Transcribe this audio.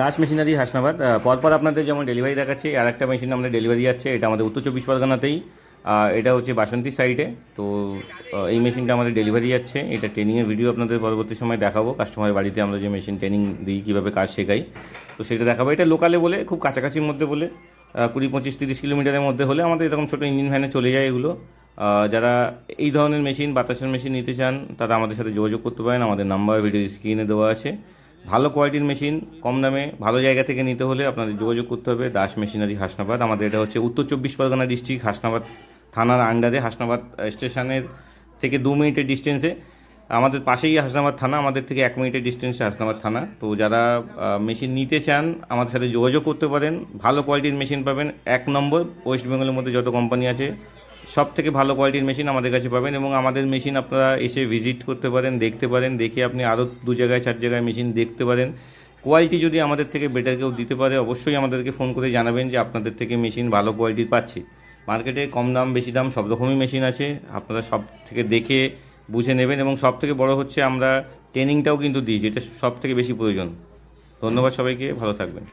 Das machinery Hasnabad. পরপর আপনাদের যেমন ডেলিভারি দেখাচ্ছে আর একটা মেশিন আমাদের ডেলিভারি যাচ্ছে এটা আমাদের উত্তর চব্বিশ পরগনাতেই। এটা হচ্ছে বাসন্তী সাইডে তো এই মেশিনটা আমাদের ডেলিভারি যাচ্ছে। এটা ট্রেনিংয়ের ভিডিও আপনাদের পরবর্তী সময় দেখাবো। কাস্টমারের বাড়িতে আমরা যে মেশিন ট্রেনিং দিই, কীভাবে কাজ শেখাই, তো সেটা দেখাবো। এটা লোকালে বলে, খুব কাছাকাছির মধ্যে বলে কুড়ি, পঁচিশ, তিরিশ কিলোমিটারের মধ্যে হলে আমাদের এরকম ছোটো ইঞ্জিন ভ্যানে চলে যায় এগুলো। যারা এই ধরনের মেশিন বাতাসের মেশিন নিতে চান, তারা আমাদের সাথে যোগাযোগ করতে পারেন। আমাদের নাম্বার ভিডিও স্ক্রিনে দেওয়া আছে। ভালো কোয়ালিটির মেশিন কম দামে, ভালো জায়গা থেকে নিতে হলে আপনাদের যোগাযোগ করতে হবে দাস মেশিনারি হাসনাবাদ। আমাদের এটা হচ্ছে উত্তর চব্বিশ পরগনা ডিস্ট্রিক্ট হাসনাবাদ থানার আন্ডারে হাসনাবাদ স্টেশনের থেকে দু মিনিটের ডিস্টেন্সে আমাদের পাশেই হাসনাবাদ থানা, আমাদের থেকে এক মিনিটের ডিস্টেন্সে হাসনাবাদ থানা। তো যারা মেশিন নিতে চান, আমাদের সাথে যোগাযোগ করতে পারেন। ভালো কোয়ালিটির মেশিন পাবেন। এক নম্বর ওয়েস্ট বেঙ্গলের মধ্যে যত কোম্পানি আছে সব থেকে ভালো কোয়ালিটির মেশিন আমাদের কাছে পাবেন এবং আমাদের মেশিন আপনারা এসে ভিজিট করতে পারেন, দেখতে পারেন, দেখে আপনি আরও দু জায়গায়, চার জায়গায় মেশিন দেখতে পারেন। কোয়ালিটি যদি আমাদের থেকে বেটার কেউ দিতে পারে, অবশ্যই আমাদেরকে ফোন করে জানাবেন যে আপনাদের থেকে মেশিন ভালো কোয়ালিটির পাচ্ছি। মার্কেটে কম দাম, বেশি দাম, সব রকমই মেশিন আছে। আপনারা সব থেকে দেখে, বুঝে নেবেন এবং সব থেকে বড় হচ্ছে আমরা ট্রেনিংটাও কিন্তু দিই যেটা সব থেকে বেশি প্রয়োজন। ধন্যবাদ সবাইকে, ভালো থাকবেন।